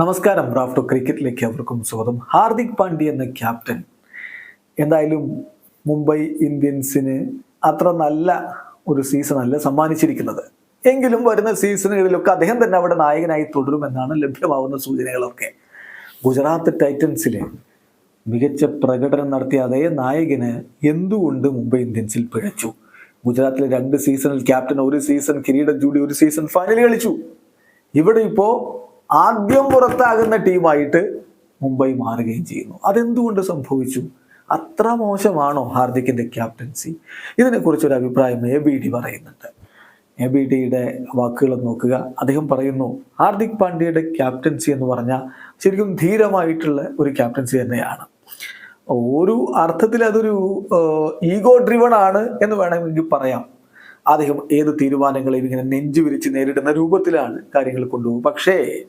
നമസ്കാരം. റാഫ്റ്റോ ക്രിക്കറ്റിലേക്ക് അവർക്കും സ്വാഗതം. ഹാർദിക് പാണ്ഡ്യ എന്ന ക്യാപ്റ്റൻ എന്തായാലും മുംബൈ ഇന്ത്യൻസിന് അത്ര നല്ല ഒരു സീസൺ അല്ല സമ്മാനിച്ചിരിക്കുന്നത്. എങ്കിലും വരുന്ന സീസണുകളിലൊക്കെ അദ്ദേഹം തന്നെ അവിടെ നായകനായി തുടരുമെന്നാണ് ലഭ്യമാവുന്ന സൂചനകളൊക്കെ. ഗുജറാത്ത് ടൈറ്റൻസിലെ മികച്ച പ്രകടനം നടത്തിയ അതേ നായകന് എന്തുകൊണ്ട് മുംബൈ ഇന്ത്യൻസിൽ പിഴച്ചു? ഗുജറാത്തിലെ രണ്ട് സീസണിൽ ക്യാപ്റ്റൻ ഒരു സീസൺ കിരീടം ചൂടി ഒരു സീസൺ ഫൈനൽ കളിച്ചു. ഇവിടെ ഇപ്പോൾ ആദ്യം പുറത്താകുന്ന ടീമായിട്ട് മുംബൈ മാറുകയും ചെയ്യുന്നു. അതെന്തുകൊണ്ട് സംഭവിച്ചു? അത്ര മോശമാണോ ഹാർദിക്കിന്റെ ക്യാപ്റ്റൻസി? ഇതിനെക്കുറിച്ച് ഒരു അഭിപ്രായം എ ബി ഡി പറയുന്നുണ്ട്. എ ബി ഡിയുടെ വാക്കുകൾ നോക്കുക. അദ്ദേഹം പറയുന്നു ഹാർദിക് പാണ്ഡ്യയുടെ ക്യാപ്റ്റൻസി എന്ന് പറഞ്ഞാൽ ശരിക്കും ധീരമായിട്ടുള്ള ഒരു ക്യാപ്റ്റൻസി തന്നെയാണ്. ഒരു അർത്ഥത്തിൽ അതൊരു ഈഗോ ഡ്രിവൺ ആണ് എന്ന് വേണമെങ്കിൽ പറയാം. അദ്ദേഹം ഏത് തീരുമാനങ്ങളെയും ഇങ്ങനെ നെഞ്ചു വിരിച്ച് നേരിടുന്ന രൂപത്തിലാണ് കാര്യങ്ങൾ കൊണ്ടുപോകും പക്ഷേ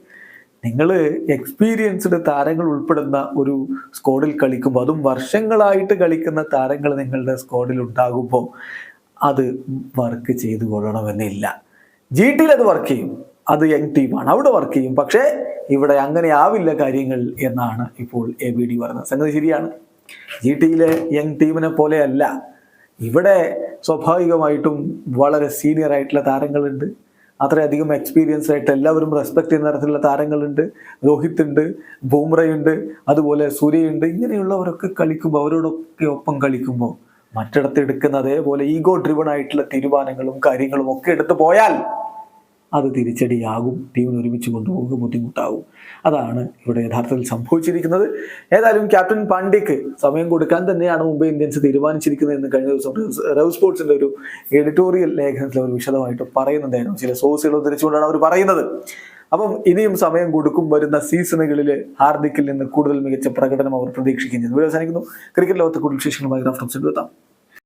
നിങ്ങൾ എക്സ്പീരിയൻസ്ഡ് താരങ്ങൾ ഉൾപ്പെടുന്ന ഒരു സ്ക്വാഡിൽ കളിക്കുമ്പോൾ അതും വർഷങ്ങളായിട്ട് കളിക്കുന്ന താരങ്ങൾ നിങ്ങളുടെ സ്ക്വാഡിൽ ഉണ്ടാകുമ്പോൾ അത് വർക്ക് ചെയ്തു കൊള്ളണമെന്നില്ല. ജി ടിയിൽ അത് വർക്ക് ചെയ്യും. അത് യങ് ടീമാണ് അവിടെ വർക്ക് ചെയ്യും. പക്ഷേ ഇവിടെ അങ്ങനെ ആവില്ല കാര്യങ്ങൾ എന്നാണ് ഇപ്പോൾ എ ബി ഡി പറയുന്നത്. സംഗതി ശരിയാണ്. ജി ടിയിലെ യങ് ടീമിനെ പോലെയല്ല. ഇവിടെ സ്വാഭാവികമായിട്ടും വളരെ സീനിയർ ആയിട്ടുള്ള താരങ്ങളുണ്ട്. അത്രയധികം എക്സ്പീരിയൻസ് ആയിട്ട് എല്ലാവരും റെസ്പെക്ട് ചെയ്യുന്ന തരത്തിലുള്ള താരങ്ങളുണ്ട്. രോഹിത് ഉണ്ട് ബൂമ്രയുണ്ട് അതുപോലെ സൂര്യയുണ്ട് ഇങ്ങനെയുള്ളവരൊക്കെ കളിക്കുമ്പോൾ അവരോടൊക്കെ ഒപ്പം കളിക്കുമ്പോൾ മറ്റിടത്ത് എടുക്കുന്ന അതേപോലെ ഈഗോ ഡ്രിവൺ ആയിട്ടുള്ള തീരുമാനങ്ങളും കാര്യങ്ങളും ഒക്കെ എടുത്തു പോയാൽ അത് തിരിച്ചടിയാകും. ടീമിന് ഒരുമിച്ച് കൊണ്ടുപോകുക ബുദ്ധിമുട്ടാകും. അതാണ് ഇവിടെ യഥാർത്ഥത്തിൽ സംഭവിച്ചിരിക്കുന്നത്. ഏതായാലും ക്യാപ്റ്റൻ പാണ്ഡ്യക്ക് സമയം കൊടുക്കാൻ തന്നെയാണ് മുംബൈ ഇന്ത്യൻസ് തീരുമാനിച്ചിരിക്കുന്നത് എന്ന് കഴിഞ്ഞ ദിവസം റവ്- സ്പോർട്സിന്റെ ഒരു എഡിറ്റോറിയൽ ലേഖനത്തിൽ അവർ വിശദമായിട്ട് പറയുന്നുണ്ടായിരുന്നു. ചില സോഴ്സുകൾ ഉദ്ധരിച്ചുകൊണ്ടാണ് അവർ പറയുന്നത്. അപ്പം ഇനിയും സമയം കൊടുക്കും വരുന്ന സീസണുകളിൽ ഹാർദിക്കിൽ നിന്ന് കൂടുതൽ മികച്ച പ്രകടനം അവർ പ്രതീക്ഷിക്കുന്നു. ഇവിടെ അവസാനിക്കുന്നു. ക്രിക്കറ്റ് ലോകത്തെ കൂടുതൽ വിശേഷങ്ങളുമായി റാഫ്റ്റോക്സിൽ എത്താം.